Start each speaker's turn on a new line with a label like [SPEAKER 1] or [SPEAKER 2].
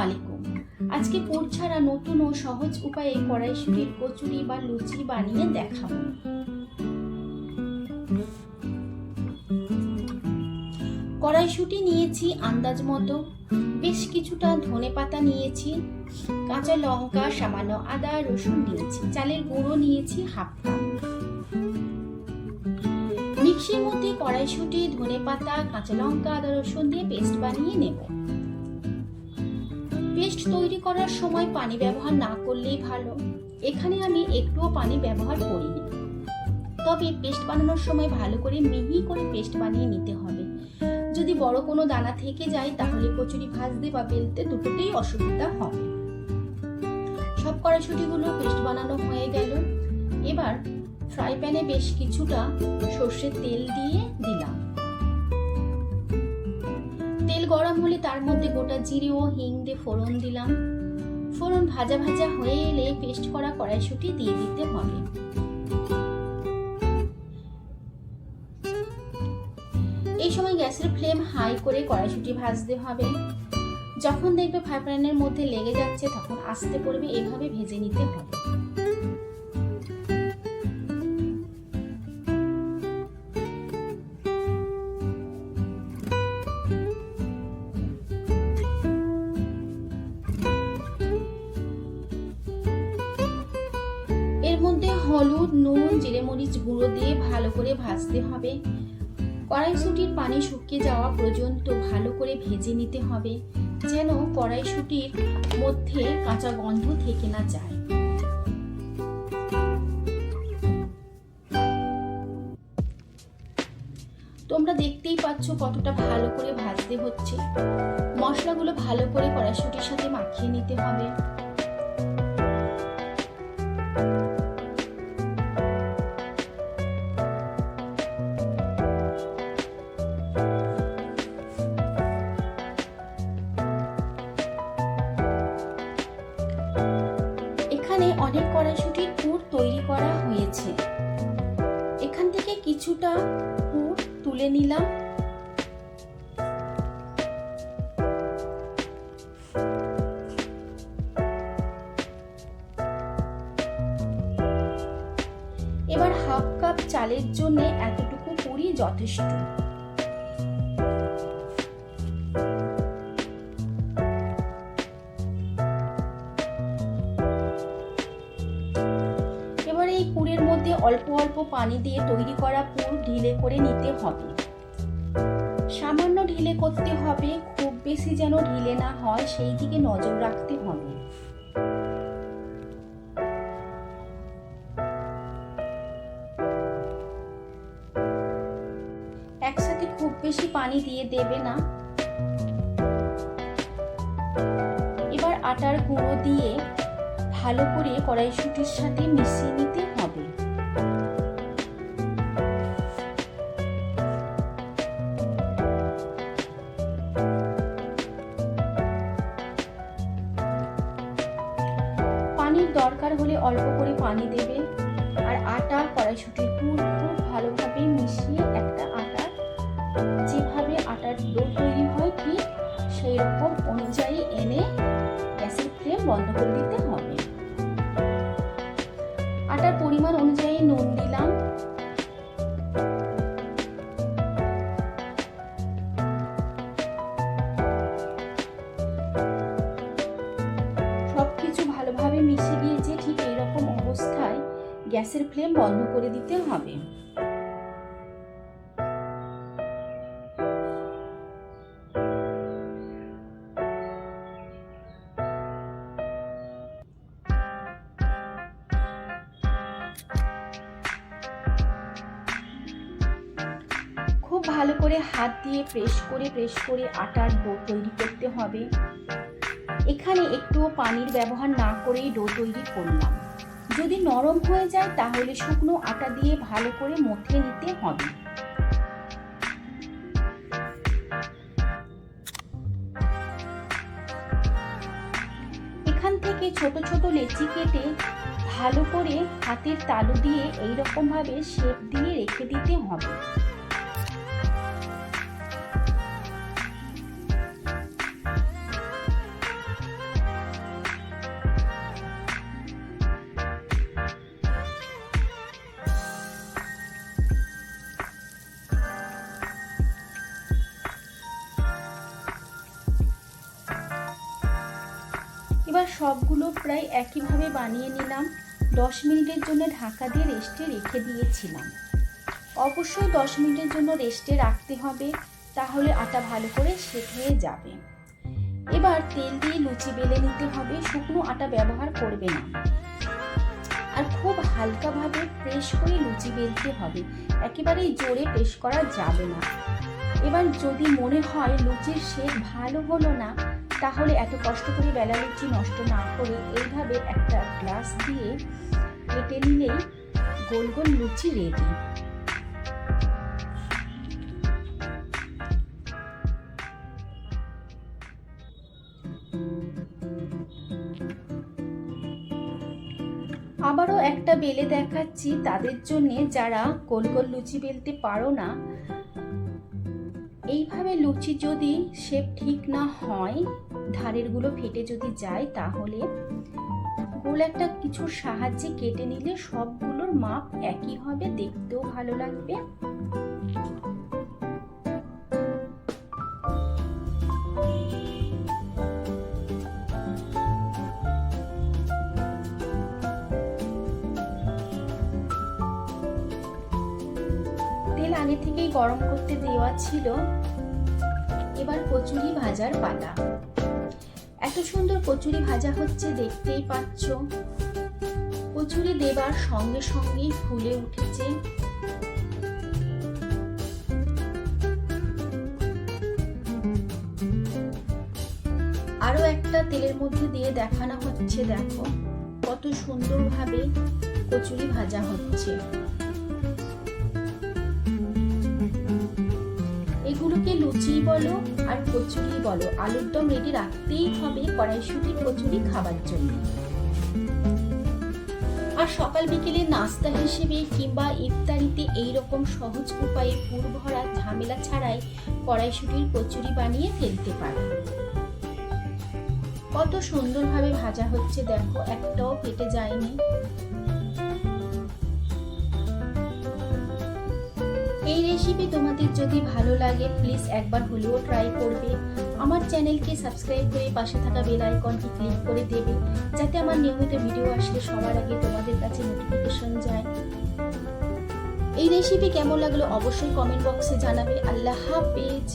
[SPEAKER 1] আলাইকুম আজকে পুর ছাড়া নতুন ও সহজ উপায়ে কড়াইশুটির কচুরি বা লুচি বানিয়ে দেখাবো। কড়াইশুটি নিয়েছি, আন্দাজ মতো। বেশ কিছুটা ধনে পাতা নিয়েছি, কাঁচা লঙ্কা, সামান্য আদা, রসুন নিয়েছি, চালের গুঁড়ো নিয়েছি হাফ কাপ। মিক্সির মধ্যে কড়াইশুটি, ধনে পাতা, কাঁচা লঙ্কা, আদা, রসুন দিয়ে পেস্ট বানিয়ে নেব। পেস্ট তৈরি করার সময় পানি ব্যবহার না করলেই ভালো। এখানে আমি একটুও পানি ব্যবহার করিনি। তবে পেস্ট বানানোর সময় ভালো করে মিহি করে পেস্ট বানিয়ে নিতে হবে। যদি বড় কোনো দানা থেকে যায়, তাহলে কচুরি ভাজতে বা বেলতে দুটোতেই অসুবিধা হবে। সব কড়াইশুটিগুলো পেস্ট বানানো হয়ে গেল। এবার ফ্রাই প্যানে বেশ কিছুটা সর্ষের তেল দিয়ে দিলাম। তেল গরম হলে তার মধ্যে গোটা জিরে ও হিং দিয়ে ফোড়ন দিলাম। ফোড়ন ভাজা ভাজা হয়ে এলে পেস্ট করা কড়াইশুটি দিয়ে দিতে হবে। এই সময় গ্যাসের ফ্লেম হাই করে কড়াইশুটি ভাজতে হবে। যখন দেখবে ফ্রাই প্যানের মধ্যে লেগে যাচ্ছে, তখন আস্তে পড়বে এভাবে ভেজে নিতে হবে। হলুদ, নুন, জিরে মরিচ গুঁড়ো দিয়ে ভালো করে ভাজতে হবে। কড়াইশুটির পানি শুকিয়ে যাওয়া পর্যন্ত ভালো করে ভেজে নিতে হবে, যেন কড়াইশুটির মধ্যে কাঁচা গন্ধ থেকে না যায়। তোমরা দেখতেই পাচ্ছ কতটা ভালো করে ভাজতে হচ্ছে। মশলাগুলো ভালো করে কড়াইশুটির সাথে মাখিয়ে নিতে হবে। অনেক কড়াইশুটির পুর তৈরি করা হয়েছে। এখান থেকে কিছুটা পুর তুলে নিলাম। এবার হাফ কাপ চালের জন্য এতটুকু পুরি যথেষ্ট। অল্প অল্প পানি দিয়ে তৈরি করা পুর ঢিলে করে নিতে হবে। সামান্য ঢিলে করতে হবে, খুব বেশি যেন ঢিলে না হয়, সেই দিকে নজর রাখতে হবে। একসাথে খুব বেশি পানি দিয়ে দেবে না। এবার আটার গুঁড়ো দিয়ে ভালো করে কড়াইশুটির সাথে মিশিয়ে নিতে অল্প করে পানি দেবে আর আটা কড়াইশুটির পুর খুব ভালোভাবে মিশিয়ে একটা আটা, যেভাবে আটার ডো তৈরি হয় ঠিক সেই রকম অনুযায়ী এনে গ্যাসের ফ্লেম বন্ধ করে দিতে হবে গ্যাসের ফ্লেম বন্ধ করে দিতে হবে। খুব ভালো করে হাত দিয়ে প্রেস করে প্রেস করে আটার ডো তৈরি করতে হবে। এখানে একটুও পানির ব্যবহার না করেই ডো তৈরি করলাম। যদি নরম হয়ে যায়, তাহলে শুকনো আটা দিয়ে ভালো করে মথে নিতে হবে। এখান থেকে ছোট ছোট লেচি কেটে ভালো করে হাতের তালু দিয়ে এইরকম ভাবে শেপ দিয়ে রেখে দিতে হবে। সবগুলো প্রায় একইভাবে বানিয়ে নিলাম। দশ মিনিটের জন্য ঢাকা দিয়ে রেস্টে রেখে দিয়েছিলাম। অবশ্যই দশ মিনিটের জন্য রেস্টে রাখতে হবে, তাহলে আটা ভালো করে সেট যাবে। এবার তেল দিয়ে লুচি বেলে নিতে হবে, শুকনো আটা ব্যবহার করবে না। আর খুব হালকাভাবে প্রেস করে লুচি বেলতে হবে, একেবারেই জোরে প্রেস করা যাবে না। এবার যদি মনে হয় লুচির শেপ ভালো হলো না তাহলে এত কষ্ট করে বেলা লুচি নষ্ট না করে এইভাবে একটা গ্লাস দিয়ে কেটে নিলেই গোল গোল লুচি রেডি আবারও একটা বেলে দেখাচ্ছি তাদের জন্যে যারা গোল গোল লুচি বেলতে পারো না এইভাবে লুচি যদি শেপ ঠিক না হয়, ধারেরগুলো ফেটে যদি যায়, তাহলে গোল একটা কিছুর সাহায্যে কেটে নিলে সবগুলোর মাপ একই হবে, দেখতেও ভালো লাগবে। তেল আগে থেকেই গরম দেওয়া ছিল এবার কচুরি ভাজার পালা। এত সুন্দর কচুরি ভাজা হচ্ছে, দেখতেই পাচ্ছ। কচুরি দেবার সঙ্গে সঙ্গেই ফুলে উঠেছে। আরও একটা তেলের মধ্যে দিয়ে দেখানো হচ্ছে, দেখো। কত সুন্দরভাবে কচুরি ভাজা হচ্ছে। এগুলোকে লুচি বলো আর কচুরি বলো। আলুর দম রেডি রাখতেই হবে কড়াইশুটির কচুরি খাবার জন্য। আর সকাল বিকেলে নাস্তা হিসেবে কিংবা ইফতারিতে এই রকম সহজ উপায়ে পুর ভরা ঝামেলা ছাড়াই কড়াইশুটির কচুরি বানিয়ে ফেলতে পারে। কত সুন্দরভাবে ভাজা হচ্ছে, দেখো, একটাও পেটে যায়নি। এই রেসিপি তোমাদের যদি ভালো লাগে প্লিজ একবার হলেও ট্রাই করবে। আমার চ্যানেলকে সাবস্ক্রাইব করে পাশে থাকা বেল আইকনটি ক্লিক করে দেবে, যাতে আমার নিয়মিত ভিডিও আসলে সবার আগে তোমাদের কাছে নোটিফিকেশন যায়। এই রেসিপি কেমন লাগল অবশ্যই কমেন্ট বক্সে জানাবে। আল্লাহ হাফেজ।